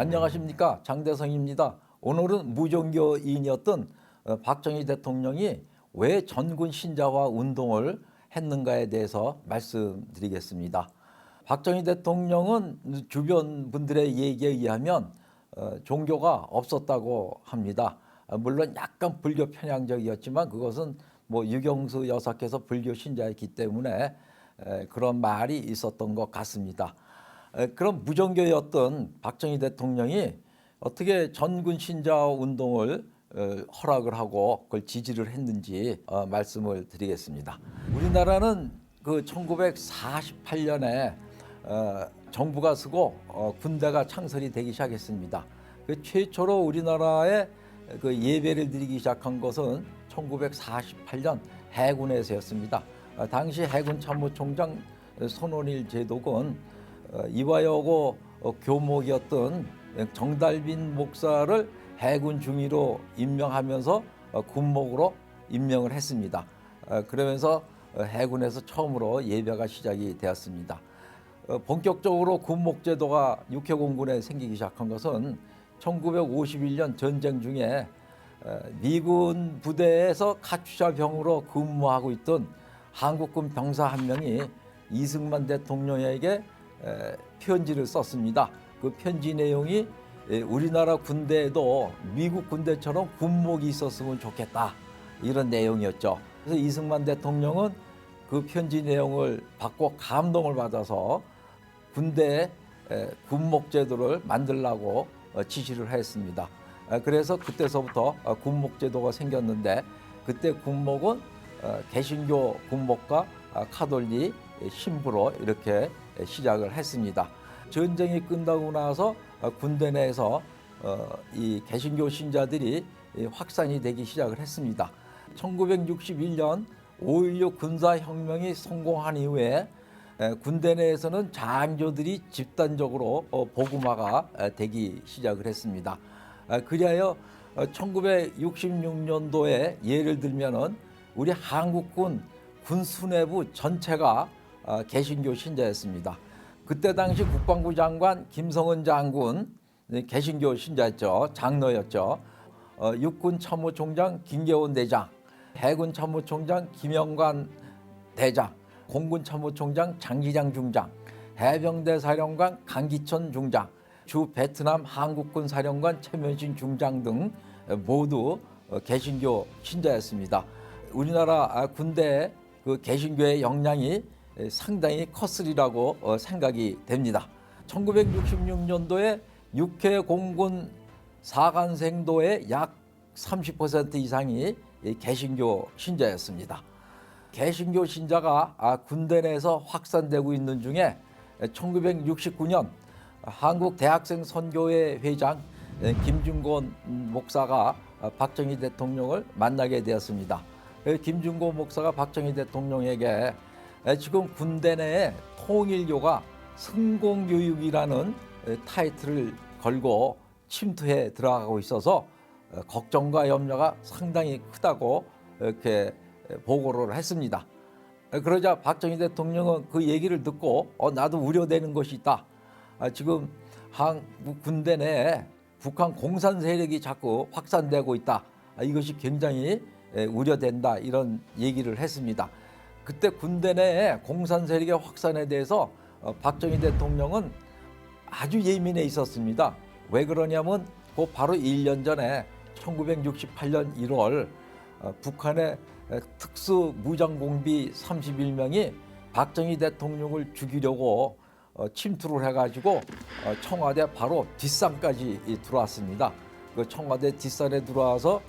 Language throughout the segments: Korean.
안녕하십니까 장대성입니다. 오늘은 무종교인이었던 어, 박정희 대통령이 왜 전군 신자화 운동을 했는가에 대해서 말씀드리겠습니다. 박정희 대통령은 주변 분들의 얘기에 의하면 어, 종교가 없었다고 합니다. 아, 물론 약간 불교 편향적이었지만 그것은 뭐 유경수 여사께서 불교 신자였기 때문에 에, 그런 말이 있었던 것 같습니다. 에, 그런 무종교였던 박정희 대통령이 어떻게 전군 신자 운동을 어, 허락을 하고 그걸 지지를 했는지 어, 말씀을 드리겠습니다. 우리나라는 그 1948년에 어, 정부가 쓰고 어, 군대가 창설이 되기 시작했습니다. 그 최초로 우리나라에 그 예배를 드리기 시작한 것은 1948년 해군에서였습니다. 어, 당시 해군 참모총장 손원일 제독은 어, 이화여고 어, 교목이었던 정달빈 목사를 해군 중위로 임명하면서 어, 군목으로 임명을 했습니다. 어, 그러면서 어, 해군에서 처음으로 예배가 시작이 되었습니다. 어, 본격적으로 군목제도가 육해공군에 생기기 시작한 것은 1951년 전쟁 중에 어, 미군 부대에서 카투샤 병으로 근무하고 있던 한국군 병사 한 명이 이승만 대통령에게 에, 편지를 썼습니다. 그 편지 내용이 에, 우리나라 군대에도 미국 군대처럼 군목이 있었으면 좋겠다 이런 내용이었죠. 그래서 이승만 대통령은 그 편지 내용을 받고 감동을 받아서 군대에 에, 군목 제도를 만들라고 어, 지시를 했습니다. 아, 그래서 그때서부터 어, 군목 제도가 생겼는데 그때 군목은 어, 개신교 군목과 아, 카톨릭 신부로 이렇게 시작을 했습니다. 전쟁이 끝나고 나서 어, 군대 내에서 어, 이 개신교 신자들이 이 확산이 되기 시작을 했습니다. 1961년 5.16 군사혁명이 성공한 이후에 에, 군대 내에서는 장교들이 집단적으로 어, 복음화가 에, 되기 시작을 했습니다. 아, 그리하여 1966년도에 예를 들면은 우리 한국군 군 수뇌부 전체가 아, 개신교 신자였습니다. 그때 당시 국방부 장관 김성은 장군 네, 개신교 신자였죠. 장로였죠. 어, 육군 참모총장 김계원 대장, 해군 참모총장 김영관 대장, 공군 참모총장 장기장 중장, 해병대 사령관 강기천 중장, 주 베트남 한국군 사령관 최면신 중장 등 모두 어, 개신교 신자였습니다. 우리나라 아, 군대 그 개신교의 역량이 상당히 컸으리라고 어, 생각이 됩니다. 1966년도에 육해 공군 사관생도의 약 30% 이상이 이 개신교 신자였습니다. 개신교 신자가 아, 군대 내에서 확산되고 있는 중에 1969년 한국 대학생 선교회 회장 김준곤 목사가 박정희 대통령을 만나게 되었습니다. 김준곤 목사가 박정희 대통령에게 지금 군대 내에 통일교가 성공교육이라는 타이틀을 걸고 침투해 들어가고 있어서 걱정과 염려가 상당히 크다고 이렇게 보고를 했습니다. 그러자 박정희 대통령은 그 얘기를 듣고 어, 나도 우려되는 것이 있다. 아, 지금 한국 군대 내에 북한 공산 세력이 자꾸 확산되고 있다. 아, 이것이 굉장히 에, 우려된다. 이런 얘기를 했습니다. 그때 군대 내에 공산 세력의 확산에 대해서 어, 박정희 대통령은 아주 예민해 있었습니다. 왜 그러냐면 그 바로 1년 전에 1968년 1월 어, 북한의 특수 무장공비 31명이 박정희 대통령을 죽이려고 어, 침투를 해가지고 어, 청와대 바로 뒷산까지 들어왔습니다. 그 청와대 뒷산에 들어와서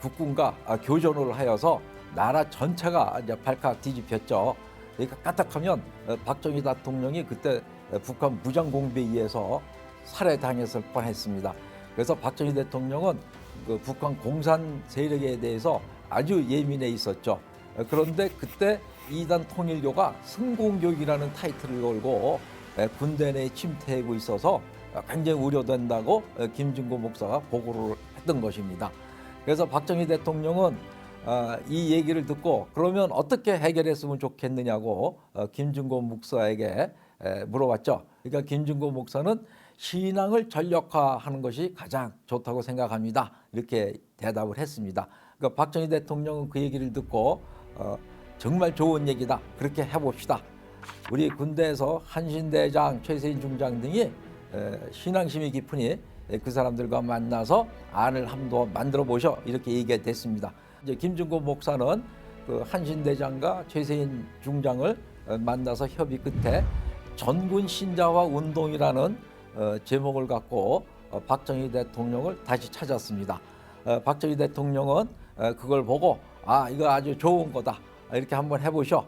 국군과 아, 교전을 하여서 나라 전체가 이제 발칵 뒤집혔죠. 그러니까 까딱하면 어, 박정희 대통령이 그때 북한 무장공비에 의해서 살해당했을 뻔했습니다. 그래서 박정희 대통령은 그 북한 공산 세력에 대해서 아주 예민해 있었죠. 그런데 그때 이단 통일교가 성공교육이라는 타이틀을 걸고 군대 내에 침투하고 있어서 굉장히 우려된다고 김준고 목사가 보고를 했던 것입니다. 그래서 박정희 대통령은 어, 이 얘기를 듣고 그러면 어떻게 해결했으면 좋겠느냐고 어, 김준고 목사에게 에, 물어봤죠. 그러니까 김준고 목사는 신앙을 전력화하는 것이 가장 좋다고 생각합니다. 이렇게 대답을 했습니다. 그러니까 박정희 대통령은 그 얘기를 듣고 어, 정말 좋은 얘기다. 그렇게 해봅시다. 우리 군대에서 한신대장, 최세인 중장 등이 에, 신앙심이 깊으니 에, 그 사람들과 만나서 안을 한번 만들어 보셔 이렇게 얘기가 됐습니다. 이제 김준고 목사는 그 한신 대장과 최세인 중장을 어, 만나서 협의 끝에 전군 신자화 운동이라는 어, 제목을 갖고 어, 박정희 대통령을 다시 찾았습니다. 어, 박정희 대통령은 어, 그걸 보고 아 이거 아주 좋은 거다 이렇게 한번 해보셔.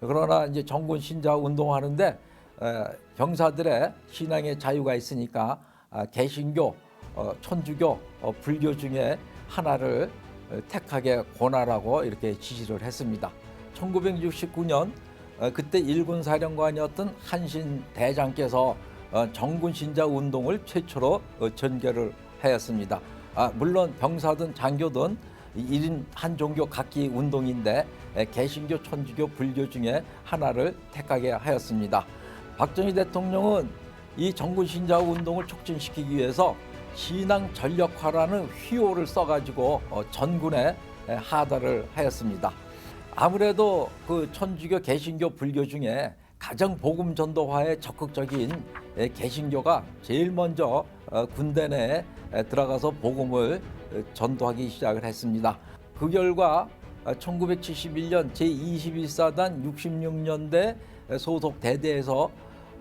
그러나 이제 정군 신자 운동하는데 에, 병사들의 신앙의 자유가 있으니까 아, 개신교, 어, 천주교, 어, 불교 중에 하나를 어, 택하게 권하라고 이렇게 지시를 했습니다. 1969년 어, 그때 일군 사령관이었던 한신 대장께서 어, 정군 신자 운동을 최초로 어, 전개를 하였습니다. 아, 물론 병사든 장교든 일인 한 종교 각기 운동인데 에, 개신교, 천주교, 불교 중에 하나를 택하게 하였습니다. 박정희 대통령은 이 정군 신자 운동을 촉진시키기 위해서 신앙 전력화라는 휘호를 써가지고 어, 전군에 에, 하달을 하였습니다. 아무래도 그 천주교, 개신교, 불교 중에 가장 복음 전도화에 적극적인 에, 개신교가 제일 먼저 어, 군대 내에 에, 들어가서 복음을 에, 전도하기 시작을 했습니다. 그 결과 1971년 제21사단 66년대 소속 대대에서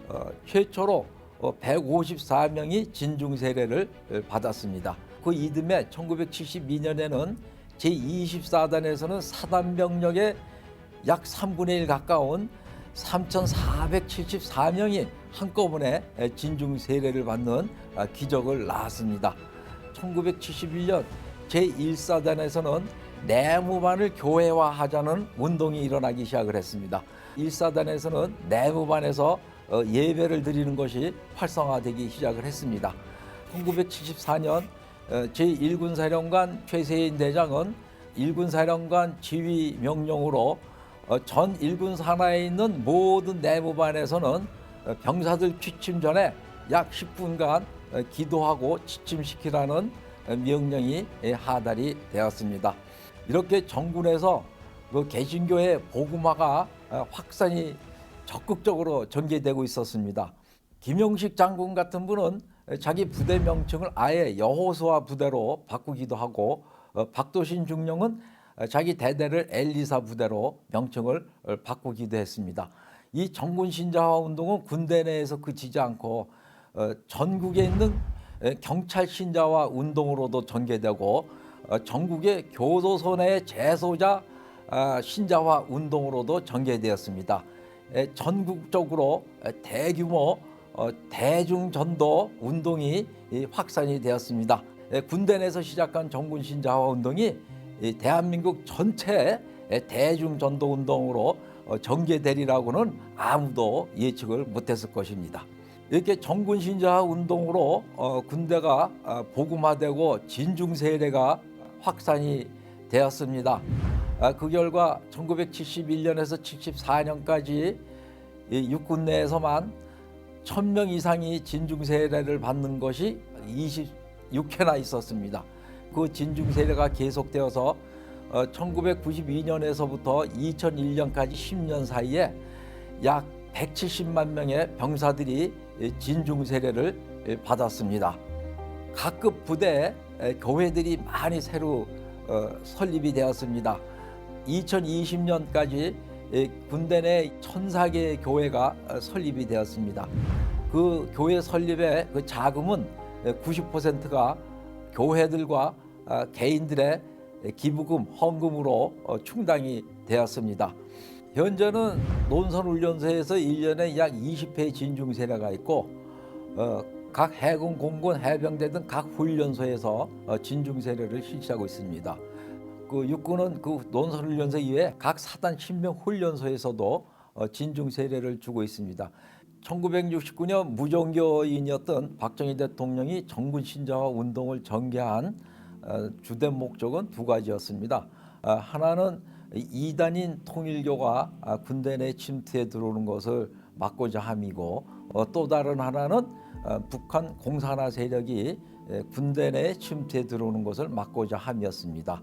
어, 최초로 154명이 진중 세례를 받았습니다. 그 이듬해 1972년에는 제24단에서는 사단 병력의 약 3분의 1 가까운 3,474명이 한꺼번에 진중 세례를 받는 아, 기적을 낳았습니다. 1971년 제1사단에서는 내무반을 교회화하자는 운동이 일어나기 시작을 했습니다. 1사단에서는 내무반에서 어, 예배를 드리는 것이 활성화되기 시작을 했습니다. 1974년 제1군 사령관 최세인 대장은 1군 사령관 지휘 명령으로 어, 전 1군 산하에 있는 모든 내무반에서는 어, 병사들 취침 전에 약 10분간 어, 기도하고 취침시키라는 어, 명령이 예, 하달이 되었습니다. 이렇게 정군에서 그 개신교의 복음화가 어, 확산이 적극적으로 전개되고 있었습니다. 김용식 장군 같은 분은 자기 부대 명칭을 아예 여호수아 부대로 바꾸기도 하고 어, 박도신 중령은 자기 대대를 엘리사 부대로 명칭을 어, 바꾸기도 했습니다. 이 정군 신자화 운동은 군대 내에서 그치지 않고 어, 전국에 있는 에, 경찰 신자화 운동으로도 전개되고 어, 전국의 교도소 내 재소자 아, 신자화 운동으로도 전개되었습니다. 에, 전국적으로 에, 대규모 어, 대중 전도 운동이 이, 확산이 되었습니다. 에, 군대 내에서 시작한 정군 신 자화 운동이 이, 대한민국 전체의 대중 전도 운동으로 어, 전개되리라고는 아무도 예측을 못했을 것입니다. 이렇게 정군 신 자화 운동으로 어, 군대가 어, 복음화되고 진중 세례가 확산이 되었습니다. 아, 그 결과 1971년에서 74년까지 이 육군 내에서만 1000명 이상이 진중 세례를 받는 것이 26회나 있었습니다. 그 진중 세례가 계속되어서 어, 1992년에서부터 2001년까지 10년 사이에 약 170만 명의 병사들이 진중 세례를 받았습니다. 각급 부대에 교회들이 많이 새로 어, 설립이 되었습니다. 2020년까지 군대 내 1,004개의 교회가 어, 설립이 되었습니다. 그 교회 설립의 그 자금은 90%가 교회들과 아, 개인들의 기부금, 헌금으로 어, 충당이 되었습니다. 현재는 논선훈련소에서 1년에 약 20회 진중 세례가 있고 어, 각 해군, 공군, 해병대 등 각 훈련소에서 어, 진중 세례를 실시하고 있습니다. 그 육군은 그 논선훈련소 이외에 각 사단 신병 훈련소에서도 어, 진중 세례를 주고 있습니다. 1969년 무종교인이었던 박정희 대통령이 정군 신자화 운동을 전개한 어, 주된 목적은 두 가지였습니다. 아, 하나는 이단인 통일교가 아, 군대 내 침투해 들어오는 것을 막고자 함이고 어, 또 다른 하나는 어, 북한 공산화 세력이 에, 군대 내에 침투해 들어오는 것을 막고자 함이었습니다.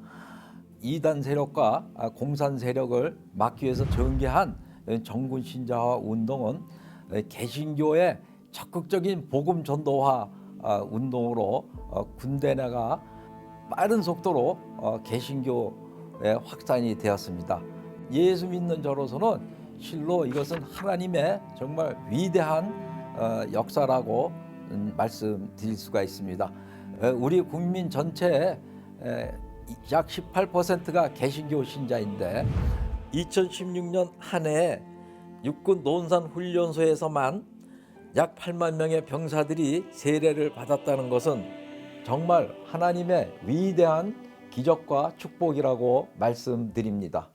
이단 세력과 아, 공산 세력을 막기 위해서 전개한 에, 정군 신자화 운동은 에, 개신교의 적극적인 복음 전도화 아, 운동으로 어, 군대 내가 빠른 속도로 어, 개신교의 확산이 되었습니다. 예수 믿는 저로서는 실로 이것은 하나님의 정말 위대한 어, 역사라고 음, 말씀드릴 수가 있습니다. 에, 우리 국민 전체의 에, 약 18%가 개신교 신자인데 2016년 한 해에 육군 논산 훈련소에서만 약 8만 명의 병사들이 세례를 받았다는 것은 정말 하나님의 위대한 기적과 축복이라고 말씀드립니다.